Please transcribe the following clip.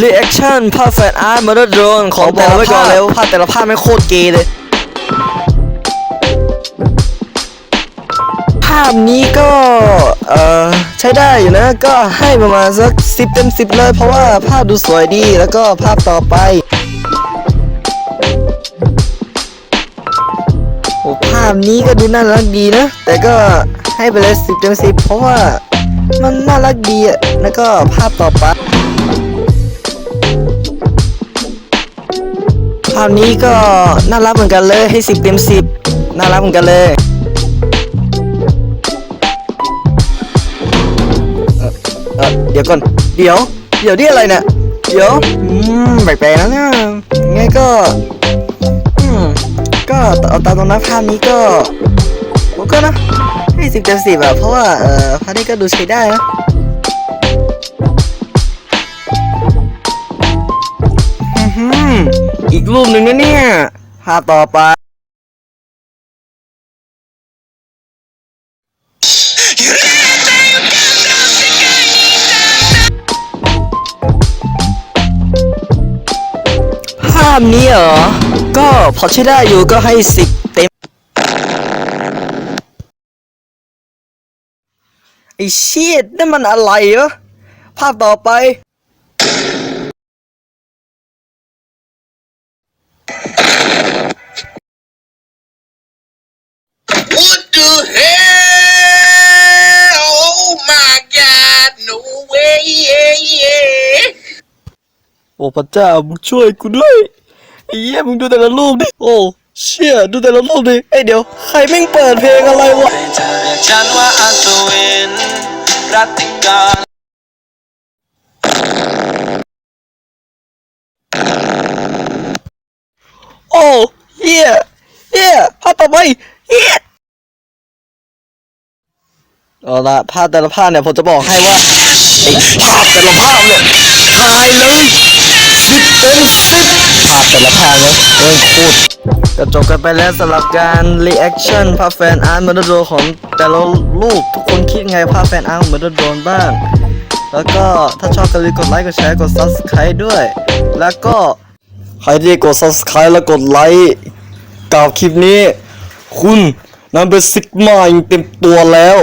รีแอคชั่นภาพแฟนอาร์ตมาร์โดรนของแต่ละภาพภาพแต่ละภาพไม่โคตรเกย์เลย ภาพนี้ก็ เอ่อ ใช้ได้อยู่นะ ก็ให้ประมาณสักสิบเต็มสิบเลย เพราะว่าภาพดูสวยดีแล้วก็ภาพต่อไปโอ้ภาพนี้ก็ดูน่ารักดีนะ แต่ก็ให้ไปเลยสิบเต็มสิบเพราะว่ามันน่ารักดีอะแล้วก็ภาพต่อไปาพนี้ก็น่ารักเหมือนกันเลยให้สิบเต็มสิบน่ารักเหมือนกันเลยเอ่อเดี๋ยวก่อน เดี๋ยว เดี๋ยวนี่อะไรเนี่ยเดี๋ยวอืมแปลกๆนะเนี่ยไงก็อืมก็เอาตามตรงนั้นภาพนี้ก็ผมก็นะให้สิบเต็มสิบอะเพราะว่าเอ่อภาพนี้ก็ดูใช้ได้นะ กรูปหนึ่งนะเนี่ยภาพต่อไป ภาพนี้เหรอ ก็พอใช้ได้อยู่ก็ให้สิบเต็ม ไอ้เชียดนั่นมันอะไรเหรอภาพต่อไป โอ้พระเจ้ามึงช่วยกูด้วยไอ้เหี้ยมึงดูแต่ละรูปดิโอ้เชี่ยดูแต่ละรูปดิไอ้ยเดี๋ยวใครแม่งเปิดเพลงอะไรวะเธอเรียกฉันว่าอัศวินรัตติการโอ้เฮียเฮียภาพต่อไปเฮียเอาละภาพแต่ละภาพเนี่ยผมจะบอกให้ว่าไอ้ภาพแต่ละภาพเนี่ยถ่ายเลย แต่ละภาพเลยเรื่องโคตรก็จบกันไปแล้วสำหรับการรีแอคชั่นภาพแฟนอาร์ตมอร์โดของแต่ละรูปทุกคนคิดไงภาพแฟนอาร์ตมอร์โดนบ้าง แล้วก็ถ้าชอบก็อย่าลืมกดไลค์กดแชร์กด subscribe ด้วย แล้วก็ใครที่กด subscribe แล้วกดไลค์กับคลิปนี้ คุณนั้นเป็นซิกมาอย่างเต็มตัวแล้ว